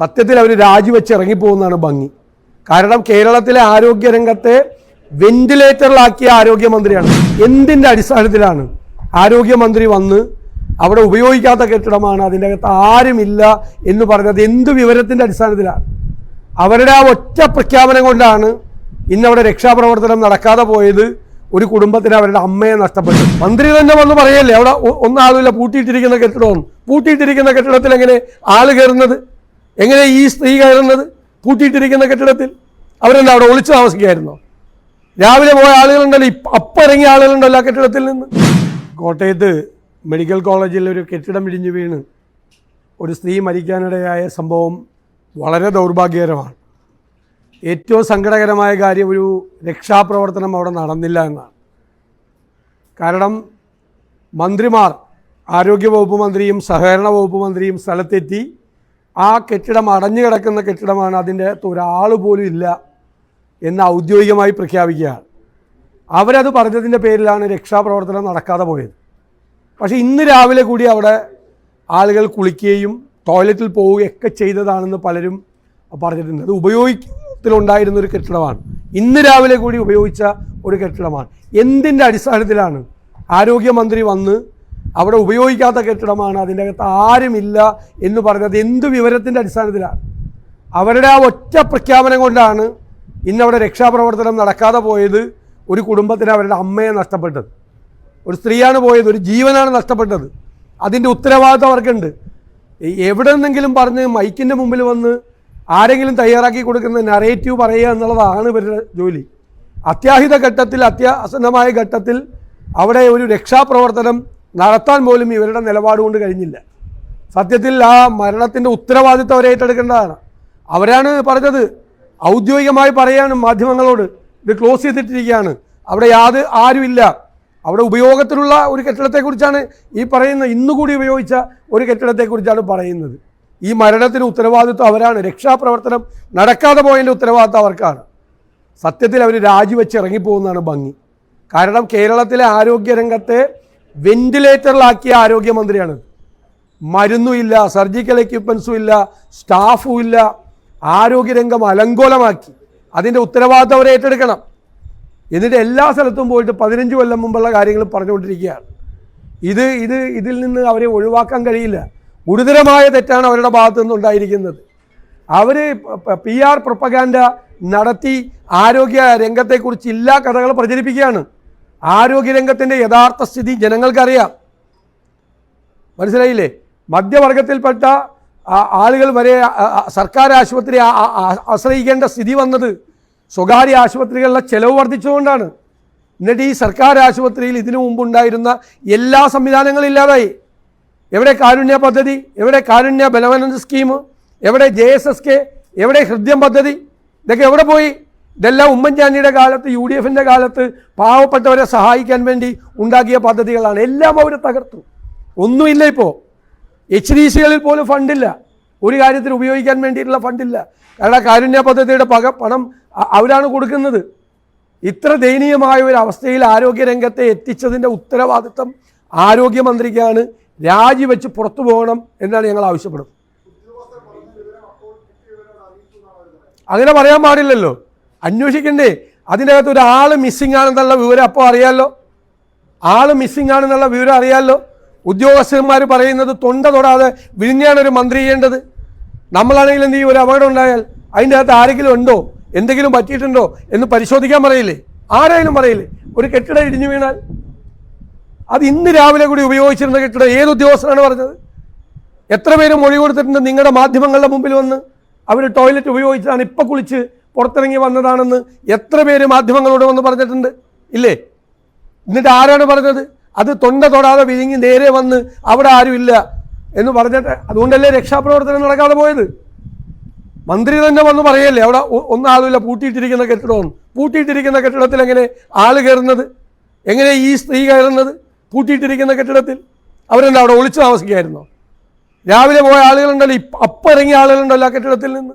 സത്യത്തിൽ അവർ രാജിവെച്ച് ഇറങ്ങിപ്പോകുന്നതാണ് ഭംഗി. കാരണം കേരളത്തിലെ ആരോഗ്യ ആരോഗ്യരംഗത്തെ വെന്റിലേറ്ററിലാക്കിയ ആരോഗ്യമന്ത്രിയാണ്. എന്തിന്റെ അടിസ്ഥാനത്തിലാണ് ആരോഗ്യമന്ത്രി വന്ന് അവിടെ ഉപയോഗിക്കാത്ത കെട്ടിടമാണ് അതിന്റെ അകത്ത് ആരുമില്ല എന്ന് പറഞ്ഞത്? എന്ത് വിവരത്തിന്റെ അടിസ്ഥാനത്തിലാണ്? അവരുടെ ആ ഒറ്റ പ്രഖ്യാപനം കൊണ്ടാണ് ഇന്നവിടെ രക്ഷാപ്രവർത്തനം നടക്കാതെ പോയത്. ഒരു കുടുംബത്തിന് അവരുടെ അമ്മയെ നഷ്ടപ്പെട്ടു. മന്ത്രി തന്നെ വന്ന് പറയല്ലേ അവിടെ ഒന്നാളുമില്ല പൂട്ടിയിട്ടിരിക്കുന്ന കെട്ടിടമാണ് പൂട്ടിയിട്ടിരിക്കുന്ന കെട്ടിടത്തിൽ എങ്ങനെ ആൾ കയറുന്നത്? എങ്ങനെ ഈ സ്ത്രീ കയറുന്നത്? പൂട്ടിയിട്ടിരിക്കുന്ന കെട്ടിടത്തിൽ അവരെന്താ അവിടെ ഒളിച്ചു താമസിക്കുകയായിരുന്നോ? രാവിലെ പോയ ആളുകളുണ്ടല്ലോ ഇപ്പം അപ്പം ഇറങ്ങിയ ആളുകളുണ്ടല്ലോ ആ കെട്ടിടത്തിൽ നിന്ന്. കോട്ടയത്ത് മെഡിക്കൽ കോളേജിൽ ഒരു കെട്ടിടം ഇടിഞ്ഞു വീണ് ഒരു സ്ത്രീ മരിക്കാനിടയായ സംഭവം വളരെ ദൗർഭാഗ്യകരമാണ്. ഏറ്റവും സങ്കടകരമായ കാര്യം ഒരു രക്ഷാപ്രവർത്തനം അവിടെ നടന്നില്ല എന്നാണ്. കാരണം മന്ത്രിമാർ ആരോഗ്യ വകുപ്പ് മന്ത്രിയും സഹകരണ വകുപ്പ് മന്ത്രിയും സ്ഥലത്തെത്തി ആ കെട്ടിടം അടഞ്ഞു കിടക്കുന്ന കെട്ടിടമാണ് അതിന്റെ അകത്ത് ഒരാൾ പോലും ഇല്ല എന്ന് ഔദ്യോഗികമായി പ്രഖ്യാപിക്കുകയാണ് അവരത് പറഞ്ഞതിന്റെ പേരിലാണ് രക്ഷാപ്രവർത്തനം നടക്കാതെ പോയത്. പക്ഷേ ഇന്ന് രാവിലെ കൂടി അവിടെ ആളുകൾ കുളിക്കുകയും ടോയ്ലറ്റിൽ പോവുകയൊക്കെ ചെയ്തതാണെന്ന് പലരും പറഞ്ഞിട്ടുണ്ട്. അത് ഉപയോഗത്തിലുണ്ടായിരുന്ന ഒരു കെട്ടിടമാണ്. ഇന്ന് രാവിലെ കൂടി ഉപയോഗിച്ച ഒരു കെട്ടിടമാണ്. എന്തിന്റെ അടിസ്ഥാനത്തിലാണ് ആരോഗ്യമന്ത്രി വന്ന് അവിടെ ഉപയോഗിക്കാത്ത കെട്ടിടമാണ്. അതിന്റെ അകത്ത് ആരുമില്ല എന്ന് പറഞ്ഞത് എന്ത് വിവരത്തിന്റെ അടിസ്ഥാനത്തിലാണ്? അവരുടെ ആ ഒറ്റ പ്രഖ്യാപനം കൊണ്ടാണ് ഇന്നവിടെ രക്ഷാപ്രവർത്തനം നടക്കാതെ പോയത് ഒരു കുടുംബത്തിന് അവരുടെ അമ്മയെ നഷ്ടപ്പെട്ടത്. ഒരു സ്ത്രീയാണ് പോയത് ഒരു ജീവനാണ് നഷ്ടപ്പെട്ടത്. അതിന്റെ ഉത്തരവാദിത്വം അവർക്കുണ്ട്. എവിടെ നിന്നെങ്കിലും പറഞ്ഞ് മൈക്കിന്റെ മുമ്പിൽ വന്ന് ആരെങ്കിലും തയ്യാറാക്കി കൊടുക്കുന്ന നറേറ്റീവ് പറയുക എന്നുള്ളതാണ് ഇവരുടെ ജോലി. അത്യാഹിത ഘട്ടത്തിൽ അത്യാസന്നമായ ഘട്ടത്തിൽ അവിടെ ഒരു രക്ഷാപ്രവർത്തനം നടത്താൻ പോലും ഇവരുടെ നിലപാട് കൊണ്ട് കഴിഞ്ഞില്ല. സത്യത്തിൽ ആ മരണത്തിന്റെ ഉത്തരവാദിത്വം അവരെ ഏറ്റെടുക്കേണ്ടതാണ്. അവരാണ് പറഞ്ഞത്. ഔദ്യോഗികമായി പറയാണ് മാധ്യമങ്ങളോട്. ഇത് ക്ലോസ് ചെയ്തിട്ടിരിക്കുകയാണ്. അവിടെ യാത് ആരുമില്ല. അവിടെ ഉപയോഗത്തിലുള്ള ഒരു കെട്ടിടത്തെക്കുറിച്ചാണ് ഈ പറയുന്ന ഇന്നുകൂടി ഉപയോഗിച്ച ഒരു കെട്ടിടത്തെക്കുറിച്ചാണ് പറയുന്നത്. ഈ മരണത്തിന് ഉത്തരവാദിത്വം അവരാണ്. രക്ഷാപ്രവർത്തനം നടക്കാതെ പോയതിന്റെ ഉത്തരവാദിത്വം അവർക്കാണ്. സത്യത്തിൽ അവർ രാജിവെച്ച് ഇറങ്ങിപ്പോകുന്നതാണ് ഭംഗി. കാരണം കേരളത്തിലെ ആരോഗ്യരംഗത്തെ വെന്റിലേറ്ററിലാക്കിയ ആരോഗ്യമന്ത്രിയാണ്. മരുന്നും ഇല്ല സർജിക്കൽ എക്യുപ്മെൻസും ഇല്ല സ്റ്റാഫും ഇല്ല ആരോഗ്യരംഗം അലങ്കോലമാക്കി. അതിന്റെ ഉത്തരവാദിത്തം അവരെ ഏറ്റെടുക്കണം. എന്നിട്ട് എല്ലാ സ്ഥലത്തും പോയിട്ട് പതിനഞ്ച് കൊല്ലം മുമ്പുള്ള കാര്യങ്ങൾ പറഞ്ഞുകൊണ്ടിരിക്കുകയാണ്. ഇത് ഇത് ഇതിൽ നിന്ന് അവരെ ഒഴിവാക്കാൻ കഴിയില്ല. ഗുരുതരമായ തെറ്റാണ് അവരുടെ ഭാഗത്തു നിന്നുണ്ടായിരിക്കുന്നത്. അവർ പി ആർ പ്രൊപ്പഗാൻഡ നടത്തി ആരോഗ്യ രംഗത്തെക്കുറിച്ച് എല്ലാ കഥകൾ പ്രചരിപ്പിക്കുകയാണ്. ആരോഗ്യരംഗത്തിന്റെ യഥാർത്ഥ സ്ഥിതി ജനങ്ങൾക്കറിയാം. മനസ്സിലായില്ലേ? മധ്യവർഗത്തിൽപ്പെട്ട ആളുകൾ വരെ സർക്കാർ ആശുപത്രി ആശ്രയിക്കേണ്ട സ്ഥിതി വന്നത് സ്വകാര്യ ആശുപത്രികളിലെ ചെലവ് വർദ്ധിച്ചുകൊണ്ടാണ്. എന്നിട്ട് ഈ സർക്കാർ ആശുപത്രിയിൽ ഇതിനു മുമ്പുണ്ടായിരുന്ന എല്ലാ സംവിധാനങ്ങളും ഇല്ലാതായി. എവിടെ കാരുണ്യ പദ്ധതി എവിടെ കാരുണ്യ ബലവനന്ദ സ്കീം എവിടെ ജെ എസ് എസ് കെ എവിടെ ഹൃദ്യം പദ്ധതി ഇതൊക്കെ എവിടെ പോയി? ഇതെല്ലാം ഉമ്മൻചാണ്ടിയുടെ കാലത്ത് യു ഡി എഫിന്റെ കാലത്ത് പാവപ്പെട്ടവരെ സഹായിക്കാൻ വേണ്ടി ഉണ്ടാക്കിയ പദ്ധതികളാണ്. എല്ലാം അവർ തകർത്തു. ഒന്നുമില്ല ഇപ്പോൾ എച്ച് ഡി സികളിൽ പോലും ഫണ്ടില്ല. ഒരു കാര്യത്തിന് ഉപയോഗിക്കാൻ വേണ്ടിയിട്ടുള്ള ഫണ്ടില്ല. കാരണം കാരുണ്യ പദ്ധതിയുടെ പക പണം അവരാണ് കൊടുക്കുന്നത്. ഇത്ര ദയനീയമായ ഒരു അവസ്ഥയിൽ ആരോഗ്യരംഗത്തെ എത്തിച്ചതിന്റെ ഉത്തരവാദിത്തം ആരോഗ്യമന്ത്രിക്കാണ്. രാജിവെച്ച് പുറത്തു പോകണം എന്നാണ് ഞങ്ങൾ ആവശ്യപ്പെടുന്നത്. അങ്ങനെ പറയാൻ പാടില്ലല്ലോ. അന്വേഷിക്കണ്ടേ? അതിനകത്ത് ഒരാൾ മിസ്സിംഗ് ആണെന്നുള്ള വിവരം അപ്പോൾ അറിയാമല്ലോ ആൾ മിസ്സിംഗ് ആണെന്നുള്ള വിവരം അറിയാമല്ലോ ഉദ്യോഗസ്ഥന്മാർ പറയുന്നത് തൊണ്ട തൊടാതെ വിഴിഞ്ഞാണ് ഒരു മന്ത്രി ചെയ്യേണ്ടത്. നമ്മളാണെങ്കിൽ എന്ത് ചെയ്യും? ഒരു അപകടം ഉണ്ടായാൽ അതിന്റെ അകത്ത് ആരെങ്കിലും ഉണ്ടോ? എന്തെങ്കിലും പറ്റിയിട്ടുണ്ടോ? എന്ന് പരിശോധിക്കാൻ പറയില്ലേ? ആരായാലും പറയില്ലേ? ഒരു കെട്ടിടം ഇടിഞ്ഞു വീണാൽ. അത് ഇന്ന് രാവിലെ കൂടി ഉപയോഗിച്ചിരുന്ന കെട്ടിടം ഏത് ഉദ്യോഗസ്ഥനാണ് പറഞ്ഞത്? എത്ര പേരും മൊഴി കൊടുത്തിട്ടുണ്ട് നിങ്ങളുടെ മാധ്യമങ്ങളുടെ മുമ്പിൽ വന്ന്? അവർ ടോയ്ലറ്റ് ഉപയോഗിച്ചതാണ് ഇപ്പം കുളിച്ച് പുറത്തിറങ്ങി വന്നതാണെന്ന് എത്ര പേര് മാധ്യമങ്ങളോട് വന്ന് പറഞ്ഞിട്ടുണ്ട്? ഇല്ലേ? എന്നിട്ട് ആരാണ് പറഞ്ഞത്? അത് തൊണ്ട തൊടാതെ വിഴുങ്ങി നേരെ വന്ന് അവിടെ ആരുമില്ല എന്ന് പറഞ്ഞിട്ട് അതുകൊണ്ടല്ലേ രക്ഷാപ്രവർത്തനം നടക്കാതെ പോയത്? മന്ത്രി തന്നെ വന്ന് പറയല്ലേ അവിടെ ഒന്നും ഒന്നാളുമില്ല പൂട്ടിയിട്ടിരിക്കുന്ന കെട്ടിടമാണ് പൂട്ടിയിട്ടിരിക്കുന്ന കെട്ടിടത്തിൽ എങ്ങനെ ആൾ കയറുന്നത്? എങ്ങനെ ഈ സ്ത്രീ കയറുന്നത്? പൂട്ടിയിട്ടിരിക്കുന്ന കെട്ടിടത്തിൽ? അവരെന്താ അവിടെ ഒളിച്ചു താമസിക്കുകയായിരുന്നോ? രാവിലെ പോയ ആളുകളുണ്ടല്ലോ ഇപ്പം അപ്പം ഇറങ്ങിയ ആളുകളുണ്ടല്ലോ ആ കെട്ടിടത്തിൽ നിന്ന്.